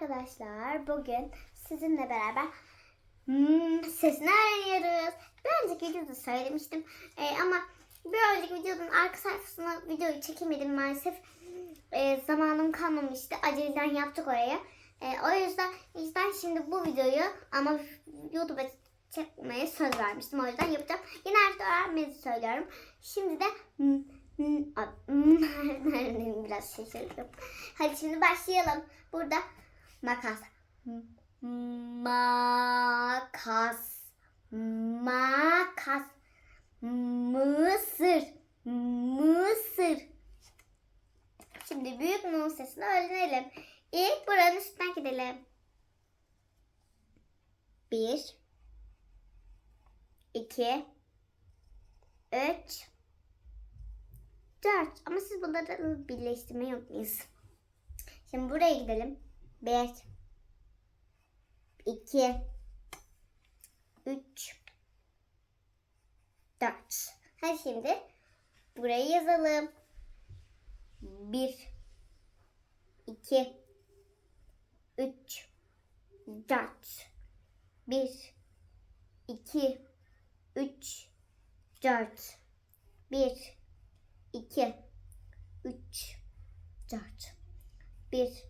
arkadaşlar bugün sizinle beraber hmm, sesini öğreniyoruz. Bir önceki videoda söylemiştim Ee, ama bir önceki videonun arka sayfasına videoyu çekemedim maalesef. Ee, zamanım kalmamıştı. Aceleden yaptık oraya. Ee, o yüzden, yüzden şimdi bu videoyu ama YouTube'a çekmeye söz vermiştim. O yüzden yapacağım. Yine artık öğrenmenizi söylüyorum. Şimdi de hmm, hmm, hmm, biraz şaşırdım. Hadi şimdi başlayalım. Burada makas. Makas. Makas. Mısır. Mısır. Şimdi büyük mum sesini öğrenelim. İlk buranın üstünden gidelim. Bir. iki, Üç. Dört. Ama siz bunları birleştirmeyi unutmayın. Şimdi buraya gidelim. Bir. iki, Üç. Dört. Hadi şimdi burayı yazalım. Bir. iki, Üç. Dört. Bir. iki, Üç. Dört. Bir. iki, Üç. Dört. Bir.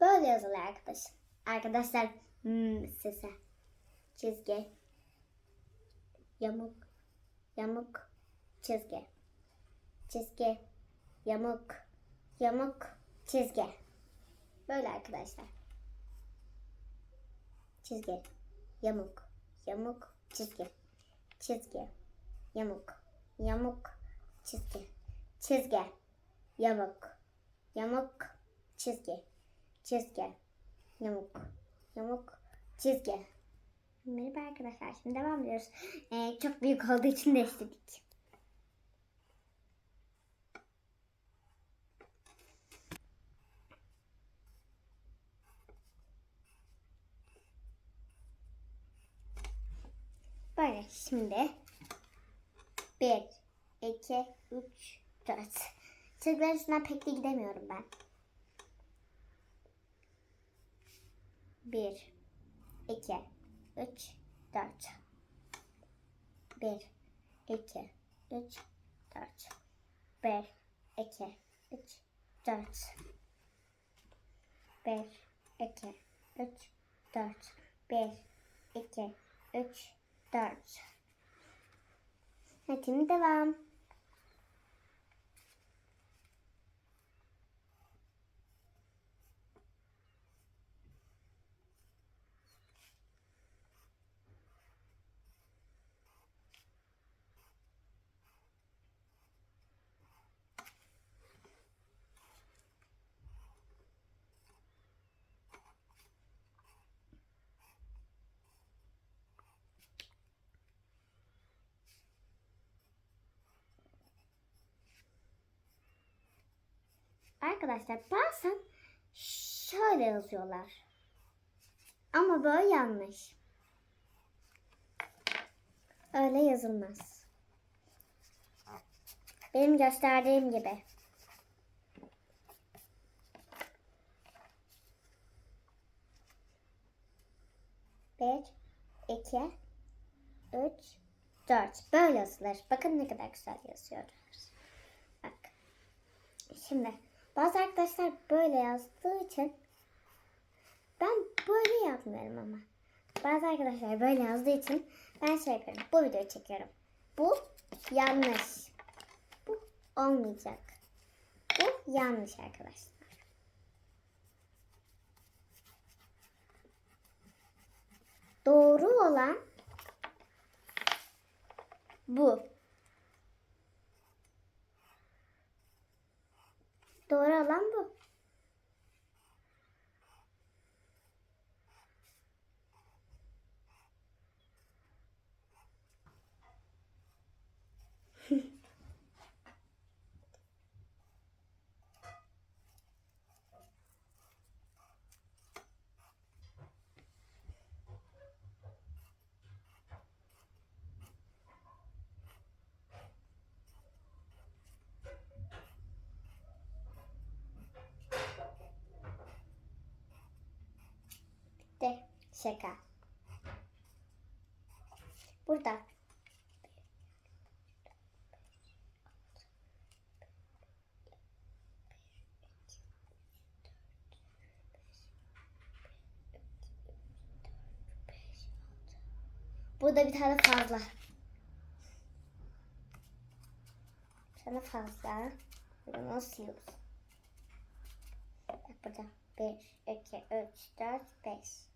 Böyle yazılıyor arkadaş. Arkadaşlar hmm, sese. Çizgi. Yamuk. Yamuk. Çizgi. Çizgi. Yamuk. Yamuk. Çizgi. Böyle arkadaşlar. Çizgi. Yamuk. Yamuk. Çizgi. Çizgi. Yamuk. Yamuk. Çizgi. Çizgi. Yamuk. Yamuk. Çizgi çizgi, yamuk, yamuk, çizgi. Merhaba arkadaşlar, şimdi devam ediyoruz. Ee, çok büyük olduğu için değiştirdik. Böyle şimdi bir, iki, üç, dört. Çizgilerin üstünden pek de gidemiyorum ben. Bir, iki, üç, dört. Bir, iki, üç, dört. Bir, iki, üç, dört. Bir, iki, üç, dört. Bir, iki, üç, dört. Hadi devam. Arkadaşlar bazen şöyle yazıyorlar. Ama böyle yanlış. Öyle yazılmaz. Benim gösterdiğim gibi. Bir, iki, üç, 4. Böyle yazılır. Bakın ne kadar güzel yazıyoruz. Bak. Şimdi bazı arkadaşlar böyle yazdığı için ben böyle yapmıyorum ama. Bazı arkadaşlar böyle yazdığı için ben şey yapıyorum. Bu videoyu çekiyorum. Bu yanlış. Bu olmayacak. Bu yanlış arkadaşlar. Doğru olan bu. Doğru olan bu. De şaka. Burada. Burada bir tane fazla. Tane fazla. Bunu siliyoruz. Bak burada. 1, 2, 3, 4, 5.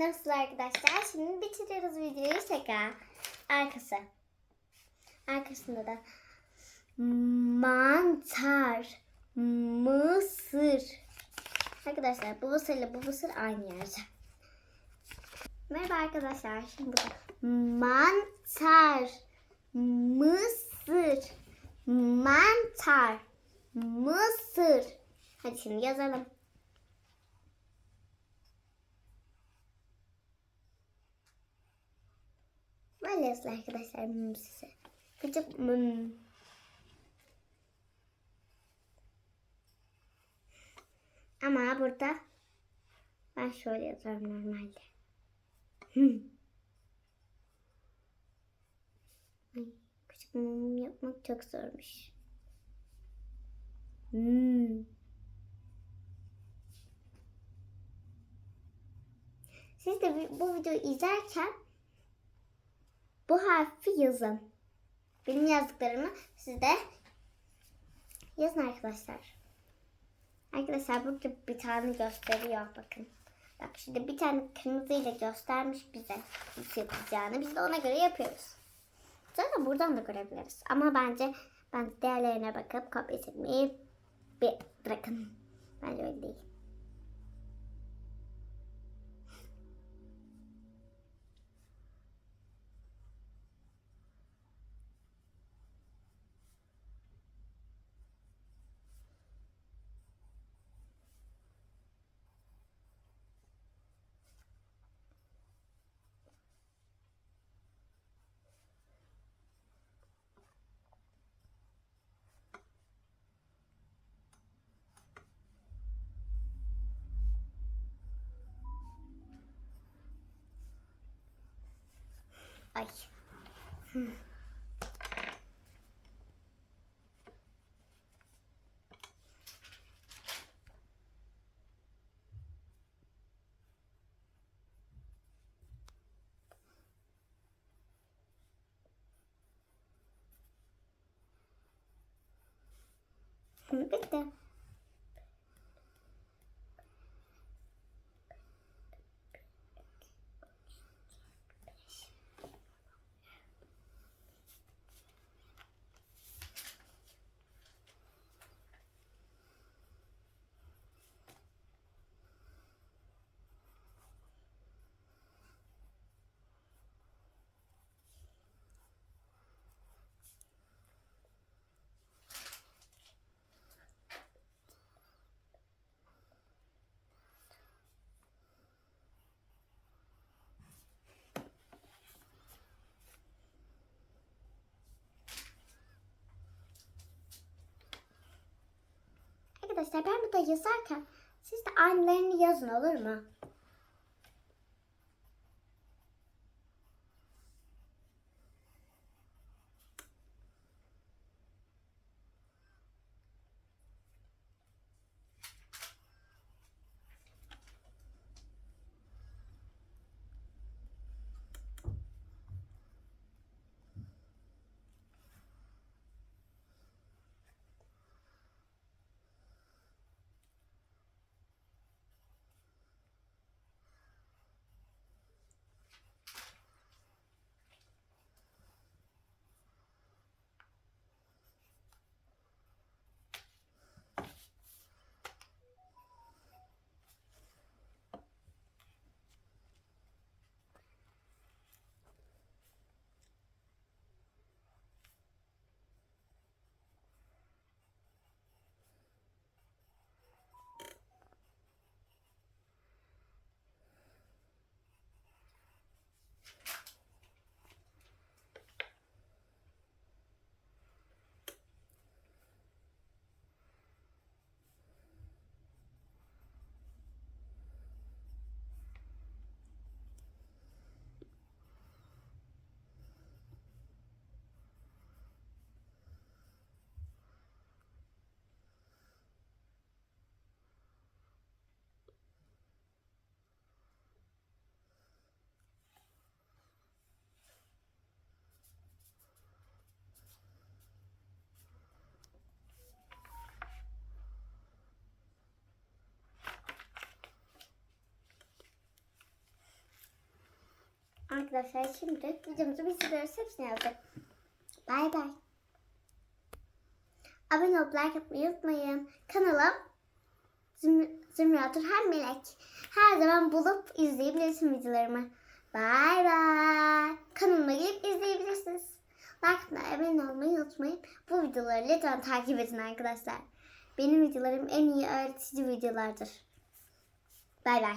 Nasıl arkadaşlar? Şimdi bitiriyoruz videoyu tekrar. Arkası. Arkasında da mantar, mısır. Arkadaşlar bu mısır ile bu mısır aynı yerde. Merhaba arkadaşlar. Şimdi burada mantar, mısır, mantar, mısır. Hadi şimdi yazalım. Yazılı arkadaşlar size. Küçük mum. Ama burada ben şöyle yazıyorum normalde. Küçük mum yapmak çok zormuş. Hmm. Siz de bu videoyu izlerken bu harfi yazın. Benim yazdıklarımı siz de yazın arkadaşlar. Arkadaşlar burada bir tane gösteriyor bakın. Bak şimdi bir tane kırmızıyla göstermiş bize nasıl yapacağını. Biz de ona göre yapıyoruz. Zaten buradan da görebiliriz. Ama bence ben diğerlerine bakıp kopya çekmeyi bir bırakın. Bence öyle değil. Ay. Bitti. Arkadaşlar ben burada yazarken siz de aynılarını yazın olur mu? Arkadaşlar şimdi videomuzu bitiriyoruz. Hepsini yazdık. Bay bay. Abone olup like atmayı unutmayın. Kanala Züm Zümrüt'ün her melek. Her zaman bulup izleyebilirsin videolarımı. Bay bay. Kanalıma gelip izleyebilirsiniz. Like abone olmayı unutmayın. Bu videoları lütfen takip edin arkadaşlar. Benim videolarım en iyi öğretici videolardır. Bay bay.